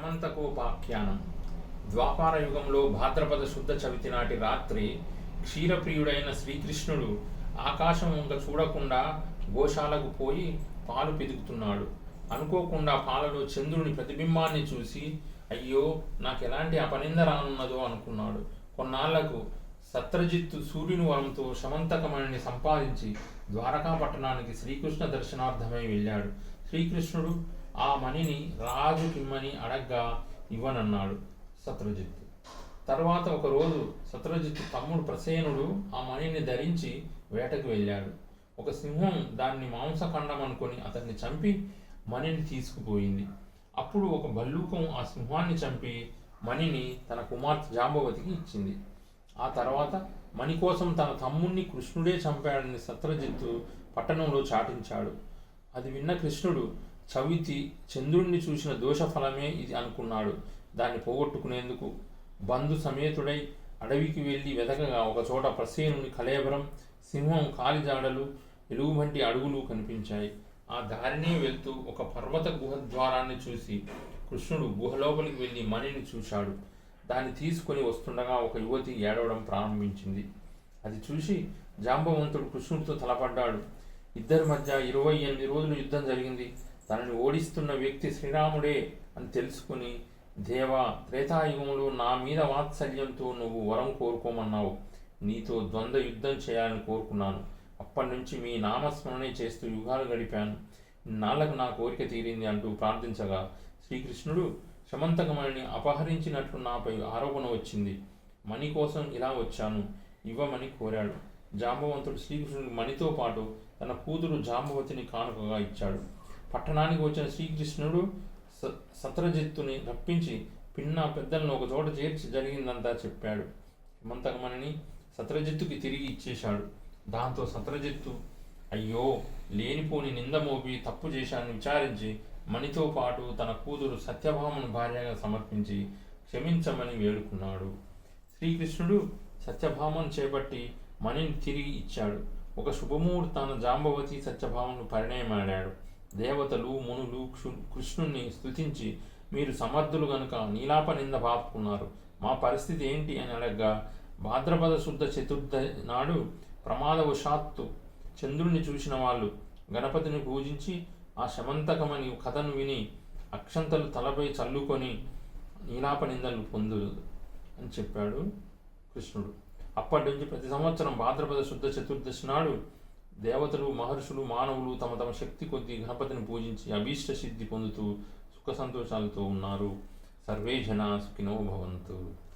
శమంతకోపాఖ్యానం ద్వాపార యుగంలో భాద్రపద శుద్ధ చవితి నాటి రాత్రి క్షీరప్రియుడైన శ్రీకృష్ణుడు ఆకాశం వంక చూడకుండా గోశాలకు పోయి పాలు పిదుగుతున్నాడు అనుకోకుండా పాలలో చంద్రుని ప్రతిబింబాన్ని చూసి అయ్యో నాకు ఎలాంటి అపనింద రానున్నదో అనుకున్నాడు. కొన్నాళ్ళకు సత్రజిత్తు సూర్యుని వరంతో శమంతకమణిని సంపాదించి ద్వారకా పట్టణానికి శ్రీకృష్ణ దర్శనార్థమై వెళ్ళాడు. శ్రీకృష్ణుడు ఆ మణిని రాజు కిమ్మని అడగ్గా ఇవ్వనన్నాడు సత్రజిత్తు తర్వాత ఒకరోజు సత్రజిత్తు తమ్ముడు ప్రసేనుడు ఆ మణిని ధరించి వేటకు వెళ్ళాడు. ఒక సింహం దాన్ని మాంసఖండం అనుకొని అతన్ని చంపి మణిని తీసుకుపోయింది. అప్పుడు ఒక భల్లూకం ఆ సింహాన్ని చంపి మణిని తన కుమార్తె జాంబవతికి ఇచ్చింది. ఆ తర్వాత మణి కోసం తన తమ్ముణ్ణి కృష్ణుడే చంపాడని సత్రజిత్తు పట్టణంలో చాటించాడు. అది విన్న కృష్ణుడు చవితి చంద్రుణ్ణి చూసిన దోషఫలమే ఇది అనుకున్నాడు. దాన్ని పోగొట్టుకునేందుకు బంధు సమేతుడై అడవికి వెళ్ళి వెతకగా ఒక చోట ప్రసేనుని కలేబరం సింహం కాలిజాడలు ఎలుగుబంటి అడుగులు కనిపించాయి. ఆ దారినే వెళ్తూ ఒక పర్వత గుహ ద్వారాన్ని చూసి కృష్ణుడు గుహలోపలికి వెళ్ళి మణిని చూశాడు. దాన్ని తీసుకొని వస్తుండగా ఒక యువతి ఏడవడం ప్రారంభించింది. అది చూసి జాంబవంతుడు కృష్ణుడితో తలపడ్డాడు. ఇద్దరి మధ్య ఇరవై ఎనిమిది రోజులు యుద్ధం జరిగింది. తనని ఓడిస్తున్న వ్యక్తి శ్రీరాముడే అని తెలుసుకుని దేవా త్రేతాయుగంలో నా మీద వాత్సల్యంతో నువ్వు వరం కోరుకోమన్నావు. నీతో ద్వంద్వ యుద్ధం చేయాలని కోరుకున్నాను. అప్పటి నుంచి మీ నామస్మరణే చేస్తూ యుగాలు గడిపాను. నాలకు నా కోరిక తీరింది అంటూ ప్రార్థించగా శ్రీకృష్ణుడు శమంతకమణిని అపహరించినట్లు నాపై ఆరోపణ వచ్చింది. మణి కోసం ఇలా వచ్చాను. ఇవ్వమని కోరాడు. జాంబవంతుడు శ్రీకృష్ణుడు మణితో పాటు తన కూతురు జాంబవతిని కానుకగా ఇచ్చాడు. పట్టణానికి వచ్చిన శ్రీకృష్ణుడు స సత్రజిత్తుని రప్పించి పిన్న పెద్దలను ఒక చోట చేర్చి జరిగిందంతా చెప్పాడు. హిమంతకమణిని సత్రజిత్తుకి తిరిగి ఇచ్చేశాడు. దాంతో సత్రజిత్తు అయ్యో లేనిపోని నింద మోపి తప్పు చేశాన్ని విచారించి మణితో పాటు తన కూతురు సత్యభామను భార్యగా సమర్పించి క్షమించమని వేడుకున్నాడు. శ్రీకృష్ణుడు సత్యభామను చేపట్టి మణిని తిరిగి ఇచ్చాడు. ఒక శుభముహూర్తాన జాంబవతి సత్యభామను పరిణయమాడాడు. దేవతలు మునులు క్షు- కృష్ణుణ్ణి స్థుతించి మీరు సమర్థులు గనుక నీలాప నింద పాపుకున్నారు మా పరిస్థితి ఏంటి అని అడగ్గా భాద్రపద శుద్ధ చతుర్థ నాడు ప్రమాదవశాత్తు చంద్రుణ్ణి చూసిన వాళ్ళు గణపతిని పూజించి ఆ శమంతకమని కథను విని అక్షంతలు తలపై చల్లుకొని నీలాప నిందలు పొందు అని చెప్పాడు కృష్ణుడు. అప్పటి నుంచి ప్రతి సంవత్సరం భాద్రపద శుద్ధ చతుర్దశి నాడు దేవతలు మహర్షులు మానవులు తమ తమ శక్తి కొద్దీ గణపతిని పూజించి అభీష్ట సిద్ధి పొందుతూ సుఖ సంతోషాలతో ఉన్నారు. సర్వే జనా సుఖినో భవంతు.